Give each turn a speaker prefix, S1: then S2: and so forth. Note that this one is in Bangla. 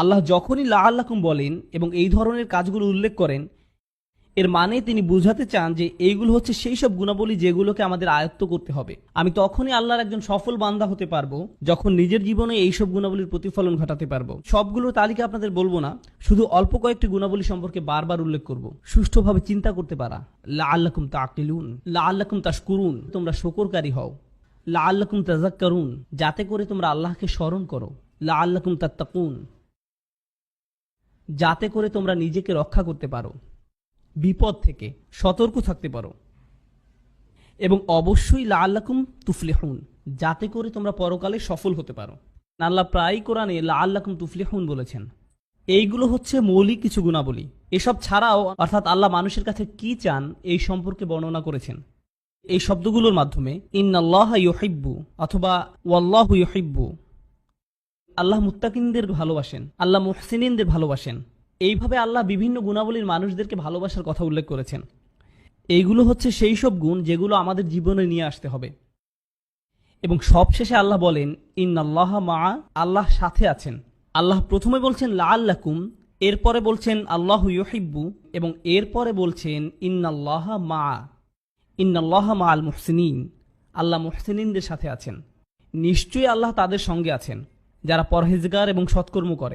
S1: আল্লাহ যখনই লা আল্লাকুম বলেন এবং এই ধরনের কাজগুলো উল্লেখ করেন, এর মানে তিনি বুঝাতে চান যে এইগুলো হচ্ছে সেই সব গুণাবলী যেগুলোকে আমাদের আয়ত্ত করতে হবে। আমি তখনই আল্লাহর একজন সফল বান্দা হতে পারব, যখন নিজের জীবনে এই সব গুণাবলীর প্রতিফলন ঘটাতে পারব। সবগুলোর তালিকা আপনাদের বলব না, শুধু অল্প কয়েকটি গুণাবলী সম্পর্কে বারবার উল্লেখ করব। সুষ্ঠুভাবে চিন্তা করতে পারা। লা আল্লাকুম তাকিলুন লা আল্লাকুম তাশকুরুন, তোমরা শকরকারী হও। লা আল্লাকুম তাজাক্কারুন যাতে করে তোমরা আল্লাহকে স্মরণ করো। লা আল্লাকুম তাত্তাকুন যাতে করে তোমরা নিজেকে রক্ষা করতে পারো। বিপদ থেকে সতর্ক থাকতে পারো। এবং অবশ্যই লা আল্লাকুম তুফলিহুন, যাতে করে তোমরা পরকালে সফল হতে পারো। আল্লাহ প্রায় কোরআনে লা আল্লাকুম তুফলিহুন বলেছেন, এইগুলো হচ্ছে মৌলিক কিছু গুণাবলী। এসব ছাড়াও অর্থাৎ আল্লাহ মানুষের কাছে কি চান এই সম্পর্কে বর্ণনা করেছেন। এই শব্দগুলোর মাধ্যমে ইন্নাল্লাহ ইউহিব্বু অথবা ওয়াল্লাহু ইউহিব্বু আল্লাহ মুত্তাকিনদের ভালোবাসেন, আল্লাহ মুহসিনিনদের ভালোবাসেন। এইভাবে আল্লাহ বিভিন্ন গুণাবলীর মানুষদেরকে ভালোবাসার কথা উল্লেখ করেছেন। এইগুলো হচ্ছে সেই সব গুণ যেগুলো আমাদের জীবনে নিয়ে আসতে হবে। এবং সবশেষে আল্লাহ বলেন, ইন্নাল্লাহ মা আল্লাহ সাথে আছেন। আল্লাহ প্রথমে বলছেন লা আল্লাকুম এরপরে বলছেন, আল্লাহ ইউহিব্বু। এবং এরপরে বলছেন, ইন্নাল্লাহ মা ইন্নাল্লাহ মা আল মুহসিনিন। আল্লাহ মুহসিনিনদের সাথে আছেন। নিশ্চয়ই আল্লাহ তাদের সঙ্গে আছেন। যারা পরহেজগার এবং সৎকর্ম করে।